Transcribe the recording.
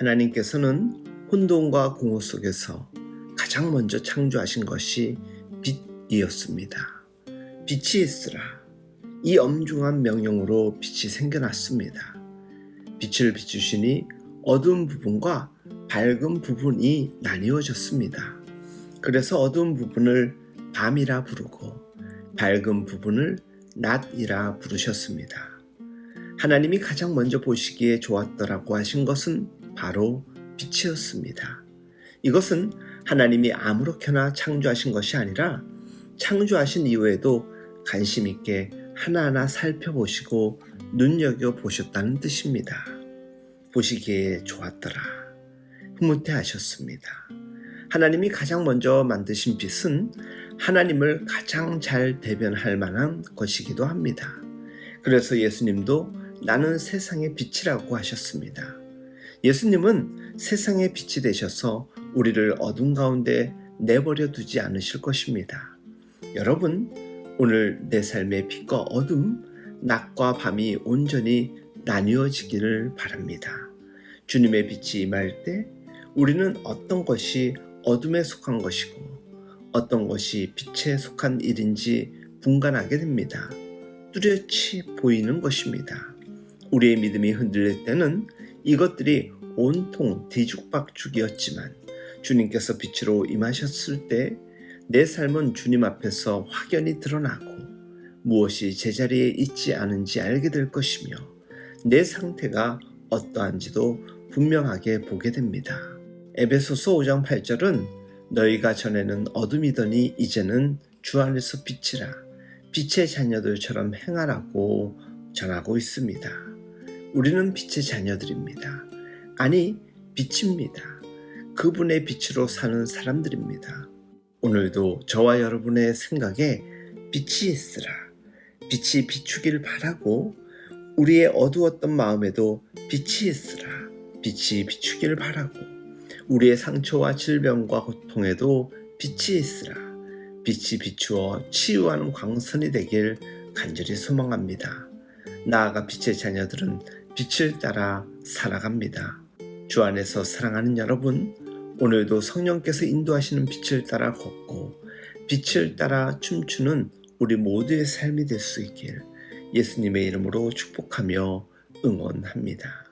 하나님께서는 혼돈과 공허 속에서 가장 먼저 창조하신 것이 빛이었습니다. 빛이 있으라. 이 엄중한 명령으로 빛이 생겨났습니다. 빛을 비추시니 어두운 부분과 밝은 부분이 나뉘어졌습니다. 그래서 어두운 부분을 밤이라 부르고 밝은 부분을 낮이라 부르셨습니다. 하나님이 가장 먼저 보시기에 좋았더라고 하신 것은 바로 빛이었습니다. 이것은 하나님이 아무렇게나 창조하신 것이 아니라 창조하신 이후에도 관심 있게 하나하나 살펴보시고 눈여겨 보셨다는 뜻입니다. 보시기에 좋았더라. 흐뭇해 하셨습니다. 하나님이 가장 먼저 만드신 빛은 하나님을 가장 잘 대변할 만한 것이기도 합니다. 그래서 예수님도 나는 세상의 빛이라고 하셨습니다. 예수님은 세상의 빛이 되셔서 우리를 어둠 가운데 내버려 두지 않으실 것입니다. 여러분, 오늘 내 삶의 빛과 어둠, 낮과 밤이 온전히 나뉘어지기를 바랍니다. 주님의 빛이 임할 때 우리는 어떤 것이 어둠에 속한 것이고 어떤 것이 빛에 속한 일인지 분간하게 됩니다. 뚜렷이 보이는 것입니다. 우리의 믿음이 흔들릴 때는 이것들이 온통 뒤죽박죽이었지만 주님께서 빛으로 임하셨을 때 내 삶은 주님 앞에서 확연히 드러나고 무엇이 제자리에 있지 않은지 알게 될 것이며 내 상태가 어떠한지도 분명하게 보게 됩니다. 에베소서 5장 8절은 너희가 전에는 어둠이더니 이제는 주 안에서 빛이라 빛의 자녀들처럼 행하라고 전하고 있습니다. 우리는 빛의 자녀들입니다. 아니, 빛입니다. 그분의 빛으로 사는 사람들입니다. 오늘도 저와 여러분의 생각에 빛이 있으라. 빛이 비추길 바라고 우리의 어두웠던 마음에도 빛이 있으라. 빛이 비추길 바라고 우리의 상처와 질병과 고통에도 빛이 있으라. 빛이 비추어 치유하는 광선이 되길 간절히 소망합니다. 나아가 빛의 자녀들은 빛을 따라 살아갑니다. 주 안에서 사랑하는 여러분, 오늘도 성령께서 인도하시는 빛을 따라 걷고 빛을 따라 춤추는 우리 모두의 삶이 될 수 있길 예수님의 이름으로 축복하며 응원합니다.